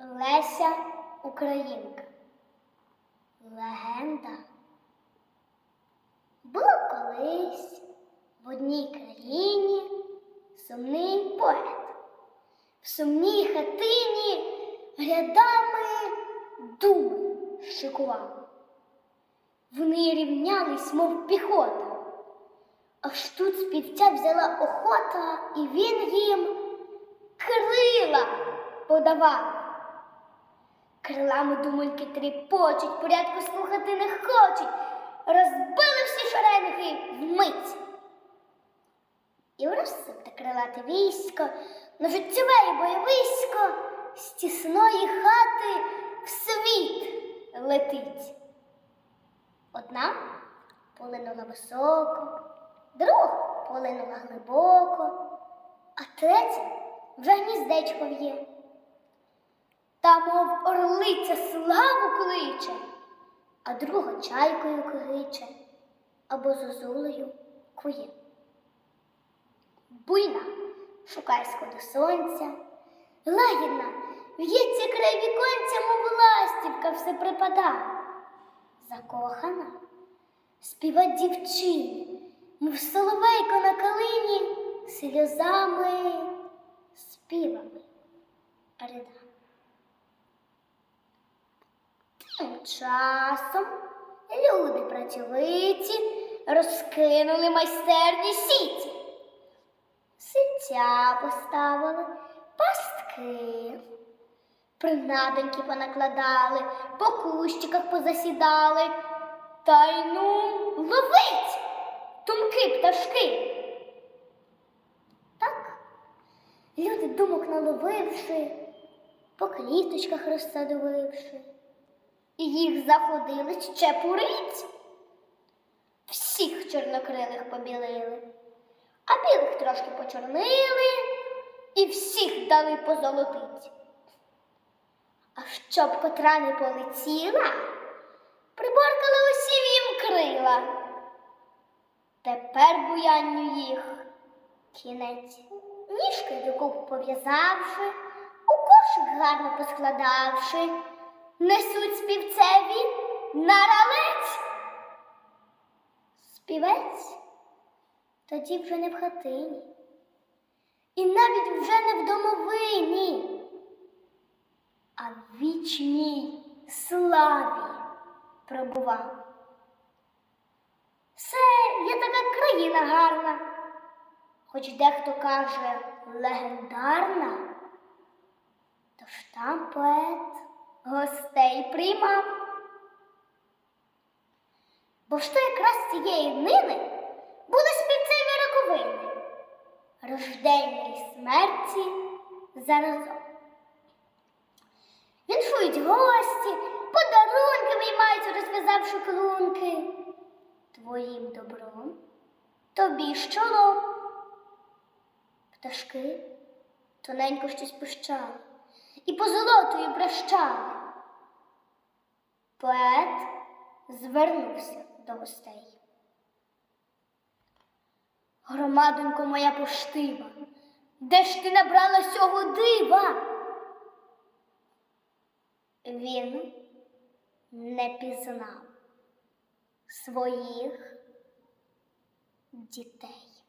Леся Українка. Легенда. Було колись в одній країні сумний поет. В сумній хатині рядами думи шикував. Вони рівнялись, мов піхота. Аж тут співця взяла охота, і він їм крила подавав. Крилами думальки тріпочуть, порядку слухати не хочуть, розбили всі шеренги вмить. І враз те крилате військо, на життєве бойовисько з тісної хати в світ летить. Одна полинула високо, друга полинула глибоко, а третя вже гніздечко в'є. Та, мов орлиця славу кличе, а друга чайкою криче або зозулею кує. Буйна шукає сходу сонця, лагідна в'ється край віконця, мов ластівка все припада. Закохана співа дівчини, мов соловейко на калині, сльозами, співами рида. Часом люди працьовиті розкинули майстерні сіті. Сиття поставили, пастки, принадоньки понакладали, по кущиках позасідали. Та й ну ловить тумки пташки. Так, люди думок наловивши, по кліточках розсадовивши, їх заходили ще пурить. Всіх чорнокрилих побілили, а білих трошки почорнили і всіх дали позолотить. А щоб котра не полетіла, приборкали усі їм крила. Тепер буянню їх кінець, ніжки докупу пов'язавши, у кошик гарно поскладавши, несуть співцеві на ралець. Співець тоді вже не в хатині, і навіть вже не в домовині, а в вічній славі пробував. Це є така країна гарна, хоч дехто каже легендарна, тож там поет гостей приймав. Бо ж то якраз цієї днини були співцеві роковини, рождення і смерті заразом. Віншують гості, подарунки виймаються, розв'язавши клунки. Твоїм добром тобі щолом. Пташки тоненько щось пищали і позолотою брещали. Поет звернувся до гостей. Громадонько моя поштива, де ж ти набрала сього дива? Він не пізнав своїх дітей.